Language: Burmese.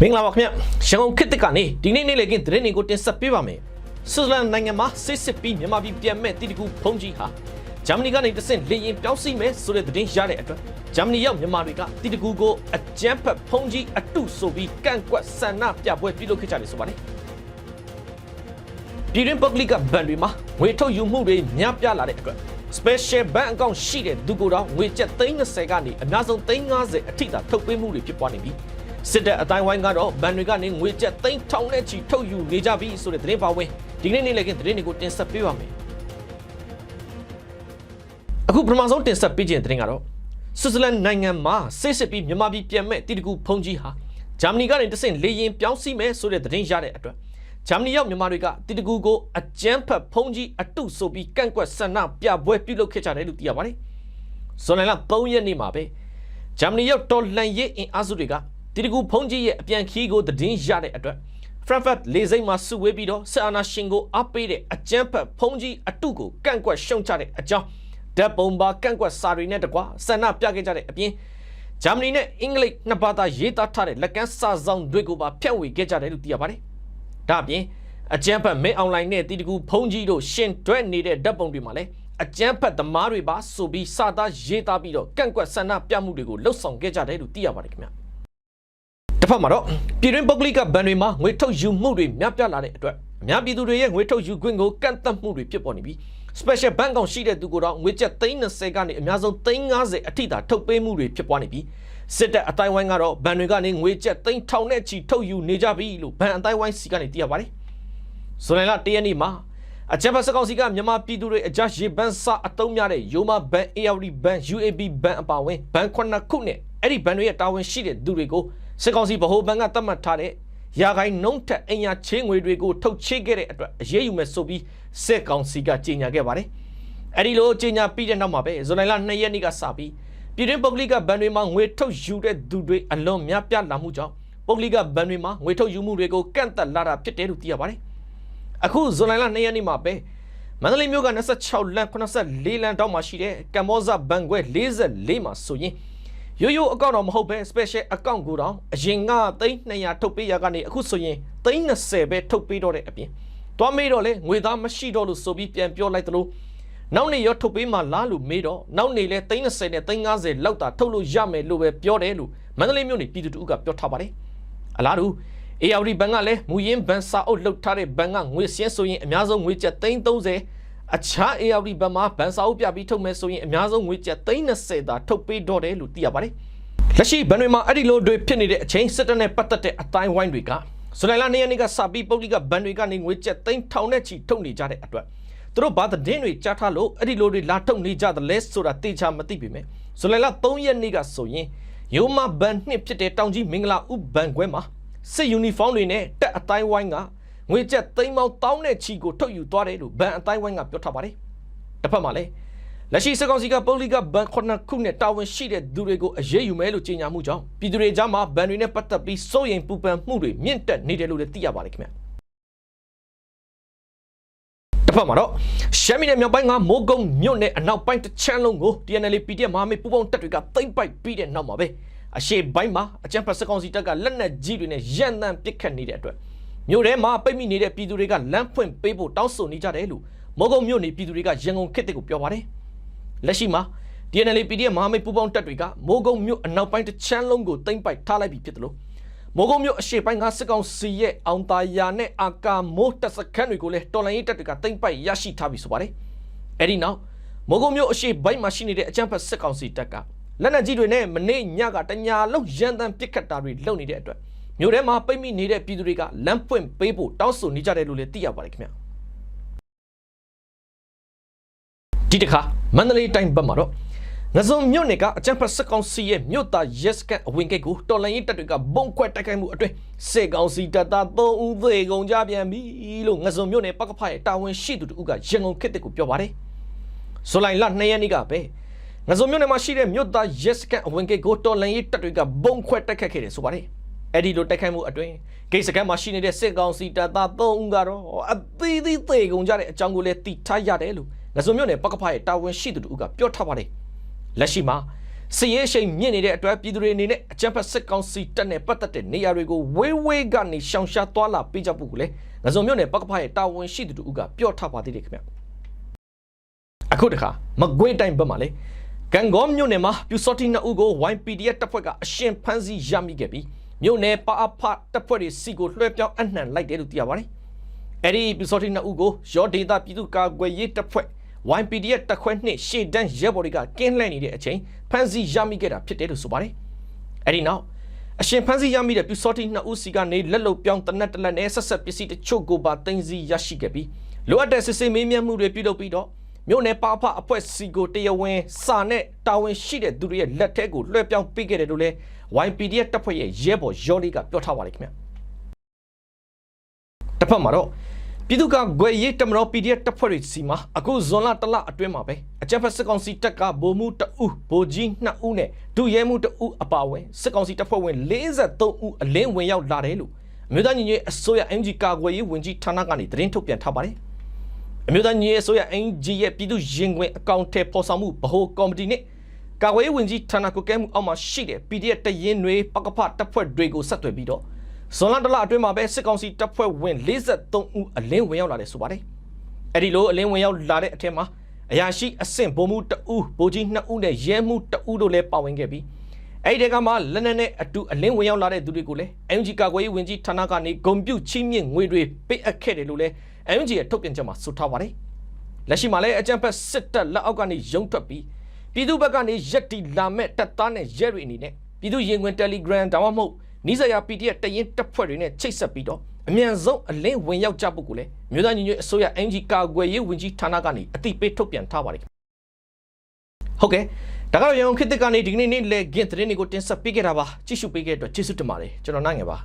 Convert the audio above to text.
မင်္ဂလာပါခင်ဗျရန်ကုန်ခေတ်တစ်ကနေဒီနေ့နေ့လေကင်းသတင်းတွေကိုတင်ဆက်ပေးပါမယ်ဆွစ်ဇာလန်နိုင်ငံမှာစစ်စစ်ပြီးမြန်မာပြည်ပြန်မဲ့တီတကူဖုန်ကြီးဟာဂျာမနီကနေတဆင့်လေရင်ပြောင်းစီမယ်ဆိုတဲ့သတင်းရတဲ့အတွက်ဂျာမနီရောက်မြန်မာတွေကတီတကူကိုအကြမ်းဖက်ဖုန်ကြီးအတုဆိုပြီးကန့်ကွက်ဆန္ဒပြပွဲပြုလုပ်ခဲ့ကြတယ်ဆိုပါတယ်ပြည်တွင်းပုဂ္ဂလိကဘဏ်တွေမှာငွေထုတ်ယူမှုတွေများပြားလာတဲ့အတွက် special bank account ရှိတဲ့သူကိုယ်တော့ငွေကျပ်30ကနေအများဆုံး350အထိသာထုတ်ပေးမှုတွေဖြစ်ပွားနေပြီ စစ်တပ်အတိုင်းဝိုင်းကတော့ဘဏ်တွေကနေငွေကျပ်3000နဲ့ချီထုတ်ယူနေကြပြီဆိုတဲ့သတင်းပါဝင်ဒီကနေ့နေ့လည်ကသတင်းတွေကိုတင်ဆက်ပေးပါမယ်အခုပထမဆုံးတင်ဆက်ပေးခြင်းသတင်းကတော့ဆွစ်ဇာလန်နိုင်ငံမှာစစ်စစ်ပြီးမြန်မာပြည်ပြန်မဲ့တီတကူဖုန်ကြီးဟာဂျာမနီကနေတဆင့်လေရင်ပြောင်းစီမယ်ဆိုတဲ့သတင်းရတဲ့အတွက်ဂျာမနီရောက်မြန်မာတွေကတီတကူကိုအကြမ်းဖက်ဖုန်ကြီးအတုဆိုပြီးကန့်ကွက်ဆန္ဒပြပွဲပြုလုပ်ခဲ့ကြတယ်လို့သိရပါတယ်။ဇွန်လ3ရက်နေ့မှာပဲဂျာမနီရောက်တော်လှန်ရေးအင်အားစုတွေက တီတကူဖုန်ကြီးရဲ့အပြန်ခီးကိုသတင်းရတဲ့အတွက် Frankfurt လေဆိပ်မှာစုဝေးပြီးတော့ဆအာနာရှင်ကိုအားပေးတဲ့အကြမ်းဖက်ဖုန်ကြီးအတုကိုကန့်ကွက်ရှုံချတဲ့အကြောင်းဓာတ်ပုံပါကန့်ကွက်စာတွေနဲ့တကွဆန္ဒပြခဲ့ကြတဲ့အပြင်ဂျာမနီနဲ့အင်္ဂလိပ်နှစ်ဘာသာရေးသားထားတဲ့လက်ကမ်းစာဆောင်တွေကိုပါဖြန့်ဝေခဲ့ကြတယ်လို့သိရပါတယ်။ဒါ့အပြင်အကြမ်းဖက်မင်းအွန်လိုင်းနဲ့တီတကူဖုန်ကြီးတို့ရှင်တွဲနေတဲ့ဓာတ်ပုံတွေမှာလည်းအကြမ်းဖက်သမားတွေပါဆိုပြီးစာသားရေးသားပြီးတော့ကန့်ကွက်ဆန္ဒပြမှုတွေကိုလှုပ်ဆောင်ခဲ့ကြတယ်လို့သိရပါတယ်ခင်ဗျာ။ တစ်ဖက်မှာတော့ပြည်တွင်းပုဂ္ဂလိကဘဏ်တွေမှာငွေထုတ်ယူမှုတွေများပြားလာတဲ့အတွက်အများပြည်သူတွေရဲ့ငွေထုတ်ယူခွင့်ကိုကန့်သတ်မှုတွေဖြစ်ပေါ်နေပြီး special bank ကောင်ရှိတဲ့သူကိုတော့ငွေကျပ်30ကနေအများဆုံး350အထိသာထုတ်ပေးမှုတွေဖြစ်ပွားနေပြီးစစ်တပ်အတိုင်းဝိုင်းကတော့ဘဏ်တွေကနေငွေကျပ်3000နဲ့ချီထုတ်ယူနေကြပြီလို့ဘဏ်အတိုင်းဝိုင်းစီကနေသိရပါတယ်။ဇွန်လ1ရက်နေ့မှာအကြံဖတ်စကောင်စီကမြန်မာပြည်သူတွေအကြရေဘန်စာအတုံးများတဲ့ယိုမာဘန် ARD ဘန် UAB ဘန်အပါဝင်ဘန်ခုနှစ်ခုနဲ့အဲ့ဒီဘန်တွေရဲ့တာဝန်ရှိတဲ့သူတွေကို စစ်ကောင်စီဗဟိုဘဏ်ကသတ်မှတ်ထားတဲ့ရာဂိုင်းနှုံးထက်အင်ယာချင်းငွေတွေကိုထုတ်ချေခဲ့တဲ့အတွက်အရေးယူမယ်ဆိုပြီးစစ်ကောင်စီကကြေညာခဲ့ပါတယ်။အဲ့ဒီလိုကြေညာပြီးတဲ့နောက်မှာပဲဇွန်လ2ရက်နေ့ကစပြီးပြည်တွင်းပုဂ္ဂလိကဘဏ်တွေမှာငွေထုတ်ယူတဲ့သူတွေအလွန်များပြားလာမှုကြောင့်ပုဂ္ဂလိကဘဏ်တွေမှာငွေထုတ်ယူမှုတွေကိုကန့်သက်လာတာဖြစ်တယ်လို့သိရပါတယ်။အခုဇွန်လ2ရက်နေ့မှာပဲမန္တလေးမြို့က26လမ်း84လမ်းတောက်မှာရှိတဲ့ကမ္ဘောဇဘဏ်ခွဲ44မှာဆိုရင် ရိုးရိုးအကောင့်တော့မဟုတ်ပဲ special account ကိုတော့အရင်က3200ထုတ်ပေးရကနေအခုဆိုရင်320ပဲထုတ်ပေးတော့တဲ့အပြင်သွားမေးတော့လေငွေသားမရှိတော့လို့ဆိုပြီးပြန်ပြောလိုက်သလိုနောက်နေ့ရောထုတ်ပေးမှလားလို့မေးတော့နောက်နေ့လဲ320နဲ့350လောက်တာထုတ်လို့ရမယ်လို့ပဲပြောတယ်လို့မန္တလေးမြို့နေပြည်သူတို့ကပြောထားပါတယ်အလားတူ ARD ဘဏ်ကလည်းမူရင်းဘဏ်စာအုပ်လှုပ်ထားတဲ့ဘဏ်ကငွေစင်းဆိုရင်အများဆုံးငွေကျပ်330 အခြား ARD ဘဏ်မှာဘဏ်စာအုပ်ပြပြီးထုတ်မယ်ဆိုရင်အများဆုံးငွေကျပ်320သာထုတ်ပေးတော့တယ်လို့သိရပါတယ်လက်ရှိဘဏ်တွေမှာအဲ့ဒီလိုတွေဖြစ်နေတဲ့အချိန်စစ်တပ်နဲ့ပတ်သက်တဲ့အတိုင်းဝိုင်းတွေကဇူလိုင်လ2ရက်နေ့ကစပြီးပုဂ္ဂလိကဘဏ်တွေကနေငွေကျပ်3000နဲ့ချီထုတ်နေကြတဲ့အတွက်သူတို့ဘာသတင်းတွေကြားထားလို့အဲ့ဒီလိုတွေလာထုတ်နေကြသလဲဆိုတာတေချာမသိပေမဲ့ဇူလိုင်လ3ရက်နေ့ကဆိုရင်ယိုမာဘန်နှစ်ဖြစ်တဲ့တောင်ကြီးမင်္ဂလာဥဘန်ခွဲမှာစစ်ယူနီဖောင်းတွေနဲ့တက်အတိုင်းဝိုင်းက ငွေကျပ်သိန်းပေါင်းတောင်းတဲ့ချီကိုထုတ်ယူသွားတယ်လို့ဘန်အတိုင်းဝိုင်းကပြောထားပါတယ်တစ်ဖက်မှာလည်းလက်ရှိစက်ကောင်စီကပုဂ္ဂလိကဘန်ခုနှစ်ခုနဲ့တာဝန်ရှိတဲ့သူတွေကိုအရေးယူမယ်လို့ကြေညာမှုကြောင့်ပြည်သူတွေကြားမှာဘန်တွေနဲ့ပတ်သက်ပြီးစိုးရိမ်ပူပန်မှုတွေမြင့်တက်နေတယ်လို့လည်းသိရပါတယ်ခင်ဗျတစ်ဖက်မှာတော့ရှမ်းပြည်နယ်မြောက်ပိုင်းကမိုးကုတ်မြို့နယ်အနောက်ပိုင်းတစ်ချမ်းလုံးကို TNL PDF မဟာမိတ်ပူးပေါင်းတပ်တွေကသိမ့်ပိုက်ပြီးတဲ့နောက်မှာပဲအရှေ့ပိုင်းမှာအကြံဖတ်စကောင်စီတပ်ကလက်နက်ကြီးတွေနဲ့ရန်တမ်းပစ်ခတ်နေတဲ့အတွက် မြို့ထဲမှာပိတ်မိနေတဲ့ပြည်သူတွေကလမ်းဖွင့်ပေးဖို့တောင်းဆိုနေကြတယ်လို့မိုးကုတ်မြို့နယ်ပြည်သူတွေကရန်ကုန်ခေတ်ကိုပြောပါတယ်လက်ရှိမှာ DNL PDF မဟာမိတ်ပူးပေါင်းတပ်တွေကမိုးကုတ်မြို့အနောက်ပိုင်းတစ်ချမ်းလုံးကိုသိမ့်ပိုက်ထားလိုက်ပြီဖြစ်တယ်လို့မိုးကုတ်မြို့အရှေ့ပိုင်းကစစ်ကောင်စီရဲ့အောင်တာယာနဲ့အာကာမိုးတပ်စခန်းတွေကိုလည်းတော်လိုင်းရေးတပ်တွေကသိမ့်ပိုက်ရရှိထားပြီဆိုပါတယ်အဲ့ဒီနောက်မိုးကုတ်မြို့အရှေ့ပိုင်းမှာရှိနေတဲ့အကြမ်းဖက်စစ်ကောင်စီတပ်ကလက်နက်ကြီးတွေနဲ့မနေ့ညကတညာလုံးရန်တမ်းပစ်ခတ်တာတွေလုပ်နေတဲ့အတွက် မြို့ထဲမှာပိတ်မိနေတဲ့ပြည်သူတွေကလမ်းဖွင့်ပေးဖို့တောင်းဆိုနေကြတယ်လို့လည်းသိရပါတယ်ခင်ဗျာဒီတစ်ခါမန္တလေးတိုင်းဘက်မှာတော့ငစုံမြို့နယ်ကအကြမ်းဖက်စစ်ကောင်စီရဲ့မြို့သားရက်စကန်အဝင်ကိတ်ကိုတော်လိုင်းရေးတပ်တွေကဘုံခွဲတိုက်ခိုက်မှုအတွင်းစစ်ကောင်စီတပ်သား3ဦးသေကုန်ကြပြန်ပြီလို့ငစုံမြို့နယ်ပကဖရဲ့တာဝန်ရှိသူတို့ကရန်ကုန်ခေတ်ကိုပြောပါတယ်ဇူလိုင်လ2ရက်နေ့ကပဲငစုံမြို့နယ်မှာရှိတဲ့မြို့သားရက်စကန်အဝင်ကိတ်ကိုတော်လိုင်းရေးတပ်တွေကဘုံခွဲတိုက်ခိုက်ခဲ့တယ်ဆိုပါတယ် အဲ့ဒီလိုတိုက်ခိုက်မှုအတွင်းဂိတ်စကန်မှာရှိနေတဲ့စစ်ကောင်စီတပ်သား3ဦးကတော့အသီးသီးသေကုန်ကြတဲ့အကြောင်းကိုလည်းသိထားရတယ်လို့ငစုံမြို့နယ်ပကဖရဲ့တာဝန်ရှိသူတို့ကပြောထားပါတယ်လက်ရှိမှာစီရဲရှိန်မြင့်နေတဲ့အတွက်ပြည်သူတွေအနေနဲ့အကြမ်းဖက်စစ်ကောင်စီတပ်နဲ့ပတ်သက်တဲ့နေရာတွေကိုဝေးဝေးကနေရှောင်ရှားသွားလာပေးကြဖို့ကိုလည်းငစုံမြို့နယ်ပကဖရဲ့တာဝန်ရှိသူတို့ကပြောထားပါသေးတယ်ခင်ဗျအခုတခါမကွေးတိုင်းဘက်မှာလေကံကောမြို့နယ်မှာပြူစောတိနှစ်ဦးကို YPDF တပ်ဖွဲ့ကအရှင်ဖမ်းဆီးရမိခဲ့ပြီး မြို့နယ်ပအဖတပ်ဖွဲ့တွေစီကိုလွှဲပြောင်းအနှံလိုက်တယ်လို့သိရပါတယ်အဲ့ဒီပြူစောတိနှစ်ဦးကိုရောဒေတာပြည်သူ့ကာကွယ်ရေးတပ်ဖွဲ့ YPDF တပ်ခွဲနှစ်ရှေ့တန်းရဲဘော်တွေကကင်းလှည့်နေတဲ့အချိန်ဖမ်းဆီးရမိခဲ့တာဖြစ်တယ်လို့ဆိုပါတယ်။အဲဒီနောက်အရှင်ဖမ်းဆီးရမိတဲ့ပြူစောတိနှစ်ဦးစီကနေလက်လုံပြောင်းတနက်တလက်နဲ့ဆက်ဆက်ပစ္စည်းတချို့ကိုပါတင်စီရရှိခဲ့ပြီးလိုအပ်တဲ့စစ်ဆေးမေးမြန်းမှုတွေပြုလုပ်ပြီးတော့ မြို့နယ်ပါဖအဖွဲ့စီကိုတရားဝင်စာနဲ့တာဝန်ရှိတဲ့သူတွေရဲ့လက်ထက်ကိုလွှဲပြောင်းပေးခဲ့တယ်လို့လည်း YPDF တပ်ဖွဲ့ရဲ့ရဲဘော်ရော်လေးကပြောထားပါတယ်ခင်ဗျ။တစ်ဖက်မှာတော့ပြည်သူ့ကဂွေရေးတမတော် PDF တပ်ဖွဲ့တွေစီမှာအခုဇွန်လတလအတွင်းမှာပဲအကြမ်းဖက်စစ်ကောင်စီတပ်ကဗိုလ်မှူးတအုပ်ဗိုလ်ကြီး2ဦးနဲ့ဒုရဲမှူးတအုပ်အပါအဝင်စစ်ကောင်စီတပ်ဖွဲ့ဝင်43ဦးအလင်းဝင်ရောက်လာတယ်လို့အမျိုးသားညီညွတ်ရေးအစိုးရ MG ကာကွယ်ရေးဝန်ကြီးဌာနကနေသတင်းထုတ်ပြန်ထားပါတယ် အမျိုးသားညီညွတ်ရေးအစိုးရ MG ရဲ့ပြည်သူ့ရင်ခွင်အကောင့်ထဲပေါ်ဆောင်မှုဗဟိုကော်မတီနဲ့ကာကွယ်ရေးဝန်ကြီးဌာနကိုကဲမှုအောက်မှာရှိတဲ့ PDF တရင်တွေပကဖတပ်ဖွဲ့တွေကိုဆက်သွယ်ပြီးတော့ဇွန်လတလအတွင်းမှာပဲစစ်ကောင်စီတပ်ဖွဲ့ဝင်43ဦးအလင်းဝင်ရောက်လာတယ်ဆိုပါတယ်။အဲ့ဒီလိုအလင်းဝင်ရောက်လာတဲ့အထက်မှာအရာရှိအဆင့်ဗိုလ်မှူး2ဦးဗိုလ်ကြီး2ဦးနဲ့ရဲမှူး2ဦးတို့လည်းပါဝင်ခဲ့ပြီးအဲ့ဒီတကမှလက်နက်နဲ့အတူအလင်းဝင်ရောက်လာတဲ့သူတွေကိုလည်း MG ကာကွယ်ရေးဝန်ကြီးဌာနကနေဂုံပြုတ်ချင်းမြင့်ငွေတွေပေးအပ်ခဲ့တယ်လို့လည်း MG ရဲ့ထုတ်ပြန်ချက်မှာဆိုထားပါတယ်။လက်ရှိမှာလည်းအကြံဖက်စစ်တပ်လက်အောက်ကနေရုံထွက်ပြီးပြည်သူဘက်ကနေရက်တီလာမဲ့တပ်သားနဲ့ရဲတွေအနေနဲ့ပြည်သူရင်ခွင် Telegram ဒါမှမဟုတ်နီးစပ်ရာ PDF တရင်တပ်ဖွဲ့တွေနဲ့ချိတ်ဆက်ပြီးတော့အမြန်ဆုံးအလင်းဝင်ရောက်ကြဖို့ကိုလည်းမြို့သားညီညွတ်အစိုးရ NG ကာကွယ်ရေးဝန်ကြီးဌာနကနေအတိပေးထုတ်ပြန်ထားပါတယ်ဟုတ်ကဲ့ဒါကတော့ရန်ကုန်ခေတ်သစ်ကနေဒီကနေ့နေ့လေဂင်းသတင်းတွေကိုတင်ဆက်ပေးခဲ့တာပါကြည့်ရှုပေးခဲ့တဲ့အတွက်ကျေးဇူးတင်ပါတယ်ကျွန်တော်နိုင်ငယ်ပါ